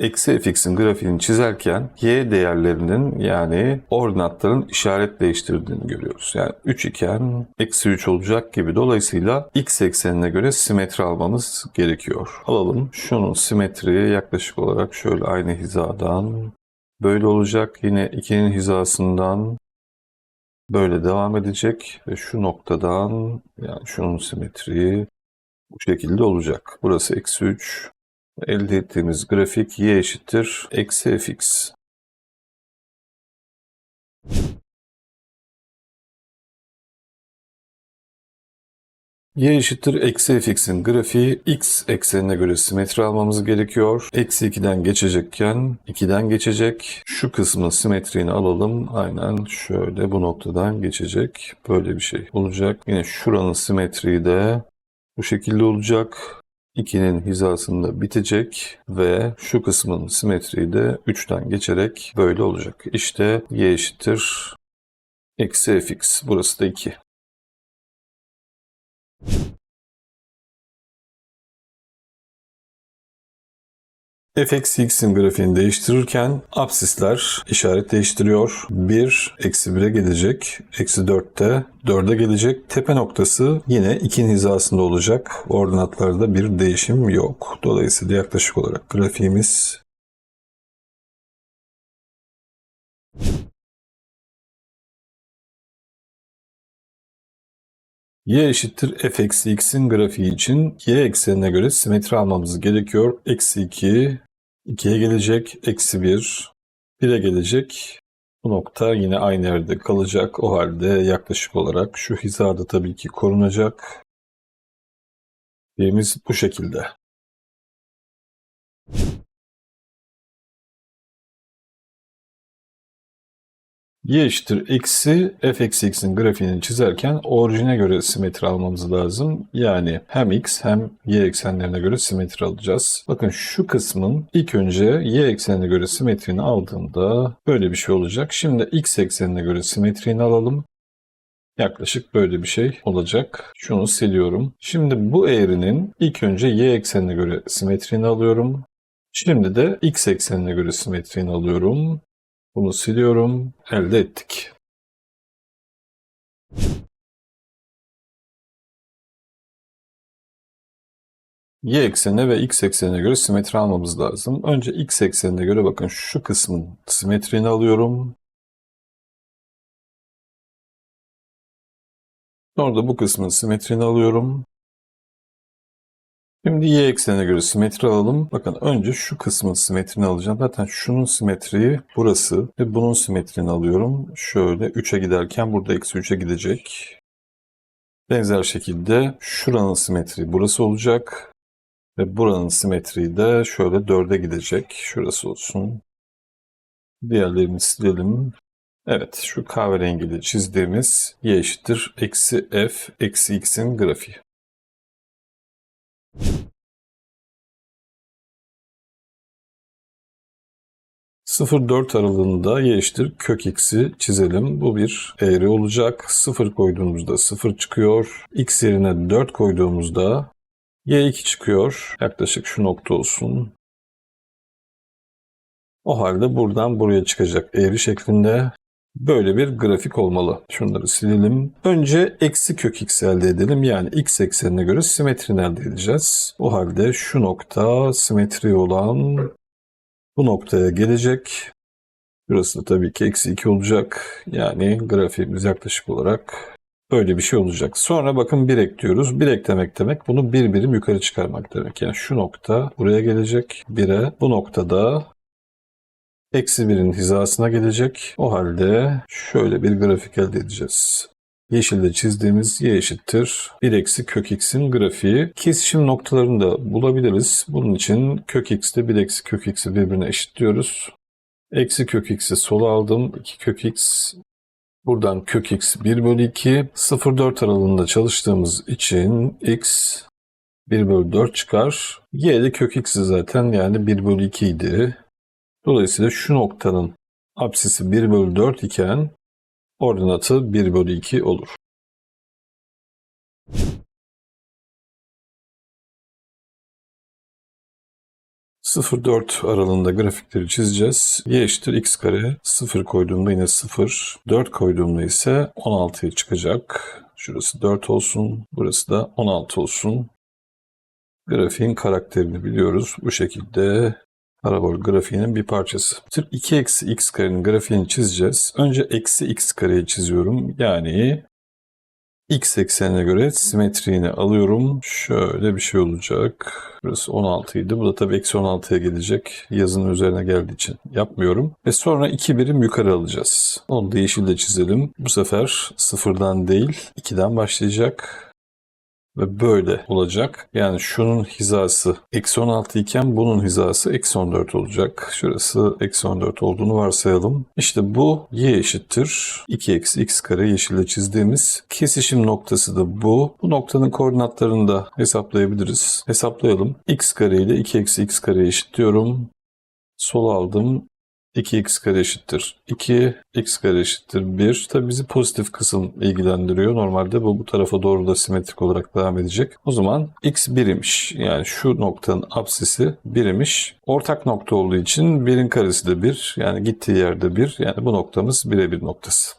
eksi fx'in grafiğini çizerken y değerlerinin yani ordinatların işaret değiştirdiğini görüyoruz. Yani 3 iken eksi 3 olacak gibi. Dolayısıyla x eksenine göre simetri almamız gerekiyor. Alalım. Şunun simetriyi yaklaşık olarak şöyle aynı hizadan böyle olacak. Yine 2'nin hizasından böyle devam edecek ve şu noktadan yani şunun simetriği bu şekilde olacak. Burası eksi 3. Elde ettiğimiz grafik y eşittir eksi fx. y eşittir eksi fx'in grafiği x eksenine göre simetri almamız gerekiyor. Eksi 2'den geçecekken 2'den geçecek. Şu kısmın simetriğini alalım. Aynen şöyle bu noktadan geçecek. Böyle bir şey olacak. Yine şuranın simetriği de bu şekilde olacak. 2'nin hizasında bitecek ve şu kısmın simetriği de 3'ten geçerek böyle olacak. İşte y eşittir eksi fx. Burası da 2. f x'in grafiğini değiştirirken absisler işaret değiştiriyor. 1 eksi 1'e gelecek. Eksi 4'te 4'e gelecek. Tepe noktası yine 2'nin hizasında olacak. Ordinatlarda bir değişim yok. Dolayısıyla yaklaşık olarak grafiğimiz y eşittir f eksi x'in grafiği için y eksenine göre simetri almamız gerekiyor. Eksi 2, 2'ye gelecek, eksi 1, 1'e gelecek. Bu nokta yine aynı yerde kalacak. O halde yaklaşık olarak şu hizada tabii ki korunacak. Y'miz bu şekilde. Y eşittir eksi f eksi x'in grafiğini çizerken orijine göre simetri almamız lazım. Yani hem x hem y eksenlerine göre simetri alacağız. Bakın şu kısmın ilk önce y eksenine göre simetrini aldığımda böyle bir şey olacak. Şimdi x eksenine göre simetrini alalım. Yaklaşık böyle bir şey olacak. Şunu siliyorum. Şimdi bu eğrinin ilk önce y eksenine göre simetrini alıyorum. Şimdi de x eksenine göre simetrini alıyorum. Bunu siliyorum. Elde ettik. Y eksenine ve x eksenine göre simetri almamız lazım. Önce x eksenine göre bakın şu kısmın simetrini alıyorum. Sonra da bu kısmın simetrini alıyorum. Şimdi y eksenine göre simetri alalım. Bakın önce şu kısmın simetrini alacağım. Zaten şunun simetriği burası ve bunun simetrini alıyorum. Şöyle 3'e giderken burada eksi 3'e gidecek. Benzer şekilde şuranın simetriği burası olacak. Ve buranın simetriği de şöyle 4'e gidecek. Şurası olsun. Diğerlerini silelim. Evet şu kahverengiyle çizdiğimiz y eşittir eksi f eksi x'in grafiği. ...0-4 aralığında y eşittir kök x'i çizelim. Bu bir eğri olacak. 0 koyduğumuzda 0 çıkıyor. x yerine 4 koyduğumuzda y2 çıkıyor. Yaklaşık şu nokta olsun. O halde buradan buraya çıkacak eğri şeklinde böyle bir grafik olmalı. Şunları silelim. Önce eksi kök x elde edelim. Yani x eksenine göre simetrini elde edeceğiz. O halde şu nokta simetri olan bu noktaya gelecek. Burası da tabii ki eksi 2 olacak. Yani grafiğimiz yaklaşık olarak böyle bir şey olacak. Sonra bakın 1 ekliyoruz. 1 eklemek demek bunu bir birim yukarı çıkarmak demek. Yani şu nokta buraya gelecek 1'e. Bu noktada eksi 1'in hizasına gelecek. O halde şöyle bir grafik elde edeceğiz. Yeşilde çizdiğimiz y eşittir 1 eksi kök x'in grafiği. Kesişim noktalarını da bulabiliriz. Bunun için kök x'te 1 eksi kök x'i birbirine eşitliyoruz. Eksi kök x'i sola aldım. 2 kök x. Buradan kök x 1 bölü 2. 0-4 aralığında çalıştığımız için x 1 bölü 4 çıkar. Y de kök x'i zaten yani 1 bölü 2 idi. Dolayısıyla şu noktanın apsisi 1 bölü 4 iken ordinatı 1 bölü 2 olur. 0-4 aralığında grafikleri çizeceğiz. Y eşittir x kare. 0 koyduğumda yine 0. 4 koyduğumda ise 16'ya çıkacak. Şurası 4 olsun. Burası da 16 olsun. Grafiğin karakterini biliyoruz. Bu şekilde parabol grafiğinin bir parçası. Tür 2 eksi x karenin grafiğini çizeceğiz. Önce eksi x kareyi çiziyorum. Yani x eksenine göre simetriğini alıyorum. Şöyle bir şey olacak. Burası 16 idi. Bu da tabii eksi 16'ya gelecek. Yazının üzerine geldiği için yapmıyorum. Ve sonra 2 birim yukarı alacağız. Onu da yeşille çizelim. Bu sefer sıfırdan değil 2'den başlayacak. Ve böyle olacak. Yani şunun hizası eksi 16 iken bunun hizası eksi 14 olacak. Şurası eksi 14 olduğunu varsayalım. İşte bu y eşittir. 2 eksi x kare yeşille çizdiğimiz kesişim noktası da bu. Bu noktanın koordinatlarını da hesaplayabiliriz. Hesaplayalım. x kare ile 2 eksi x kare eşitliyorum. Sol aldım. 2x kare eşittir 2, x kare eşittir 1. Tabi bizi pozitif kısım ilgilendiriyor. Normalde bu bu tarafa doğru da simetrik olarak devam edecek. O zaman x 1 imiş. Yani şu noktanın apsisi 1 imiş. Ortak nokta olduğu için 1'in karesi de 1. Yani gittiği yerde 1. Yani bu noktamız birebir noktası.